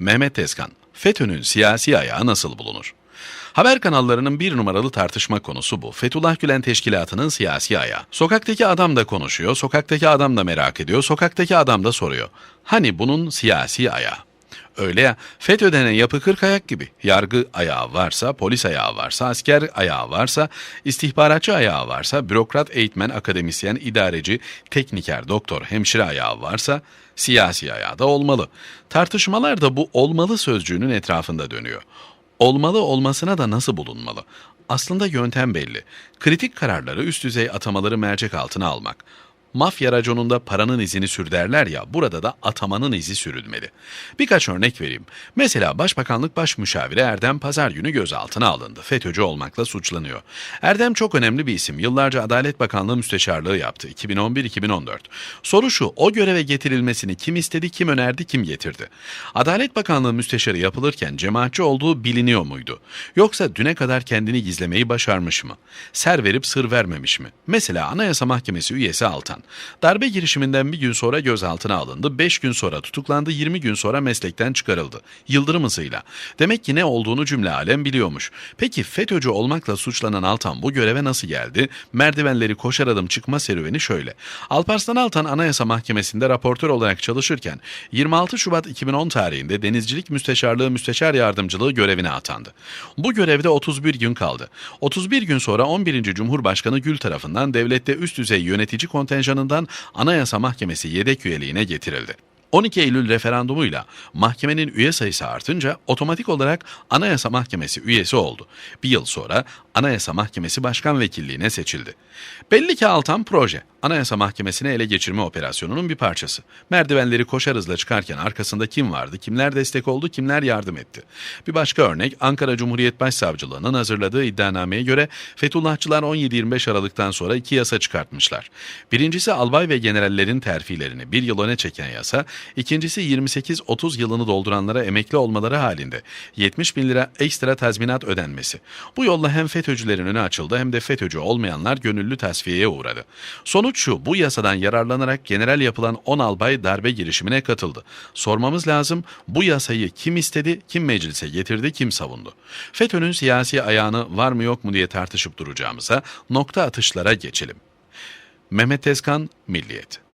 Mehmet Tezkan, FETÖ'nün siyasi ayağı nasıl bulunur? Haber kanallarının bir numaralı tartışma konusu bu. Fethullah Gülen Teşkilatı'nın siyasi ayağı. Sokaktaki adam da konuşuyor, sokaktaki adam da merak ediyor, sokaktaki adam da soruyor. Hani bunun siyasi ayağı? Öyle ya, FETÖ denen yapı kırk ayak gibi. Yargı ayağı varsa, polis ayağı varsa, asker ayağı varsa, istihbaratçı ayağı varsa, bürokrat, eğitmen, akademisyen, idareci, tekniker, doktor, hemşire ayağı varsa, siyasi ayağı da olmalı. Tartışmalar da bu olmalı sözcüğünün etrafında dönüyor. Olmalı olmasına da nasıl bulunmalı? Aslında yöntem belli. Kritik kararları üst düzey atamaları mercek altına almak. Mafya raconunda paranın izini sür derler ya, burada da atamanın izi sürülmeli. Birkaç örnek vereyim. Mesela Başbakanlık Baş Müşaviri Erdem Pazar günü gözaltına alındı. FETÖ'cü olmakla suçlanıyor. Erdem çok önemli bir isim. Yıllarca Adalet Bakanlığı müsteşarlığı yaptı. 2011-2014. Soru şu, o göreve getirilmesini kim istedi, kim önerdi, kim getirdi? Adalet Bakanlığı müsteşarı yapılırken cemaatçi olduğu biliniyor muydu? Yoksa düne kadar kendini gizlemeyi başarmış mı? Ser verip sır vermemiş mi? Mesela Anayasa Mahkemesi üyesi Altan. Darbe girişiminden bir gün sonra gözaltına alındı, 5 gün sonra tutuklandı, 20 gün sonra meslekten çıkarıldı. Yıldırım hızıyla. Demek ki ne olduğunu cümle alem biliyormuş. Peki FETÖ'cü olmakla suçlanan Altan bu göreve nasıl geldi? Merdivenleri koşar adım çıkma serüveni şöyle. Alparslan Altan Anayasa Mahkemesi'nde raportör olarak çalışırken 26 Şubat 2010 tarihinde Denizcilik Müsteşarlığı Müsteşar Yardımcılığı görevine atandı. Bu görevde 31 gün kaldı. 31 gün sonra 11. Cumhurbaşkanı Gül tarafından devlette üst düzey yönetici kontenjanından Anayasa Mahkemesi yedek üyeliğine getirildi. 12 Eylül referandumuyla mahkemenin üye sayısı artınca otomatik olarak Anayasa Mahkemesi üyesi oldu. Bir yıl sonra Anayasa Mahkemesi Başkan Vekilliğine seçildi. Belli ki Altan proje, Anayasa Mahkemesi'ne ele geçirme operasyonunun bir parçası. Merdivenleri koşar hızla çıkarken arkasında kim vardı, kimler destek oldu, kimler yardım etti? Bir başka örnek Ankara Cumhuriyet Başsavcılığı'nın hazırladığı iddianameye göre Fethullahçılar 17-25 Aralık'tan sonra iki yasa çıkartmışlar. Birincisi albay ve generallerin terfilerini bir yıl öne çeken yasa, İkincisi 28-30 yılını dolduranlara emekli olmaları halinde 70 bin lira ekstra tazminat ödenmesi. Bu yolla hem FETÖ'cülerin önü açıldı hem de FETÖ'cü olmayanlar gönüllü tasfiyeye uğradı. Sonuç şu bu yasadan yararlanarak general yapılan 10 albay darbe girişimine katıldı. Sormamız lazım bu yasayı kim istedi, kim meclise getirdi, kim savundu? FETÖ'nün siyasi ayağını var mı yok mu diye tartışıp duracağımıza nokta atışlara geçelim. Mehmet Tezkan, Milliyet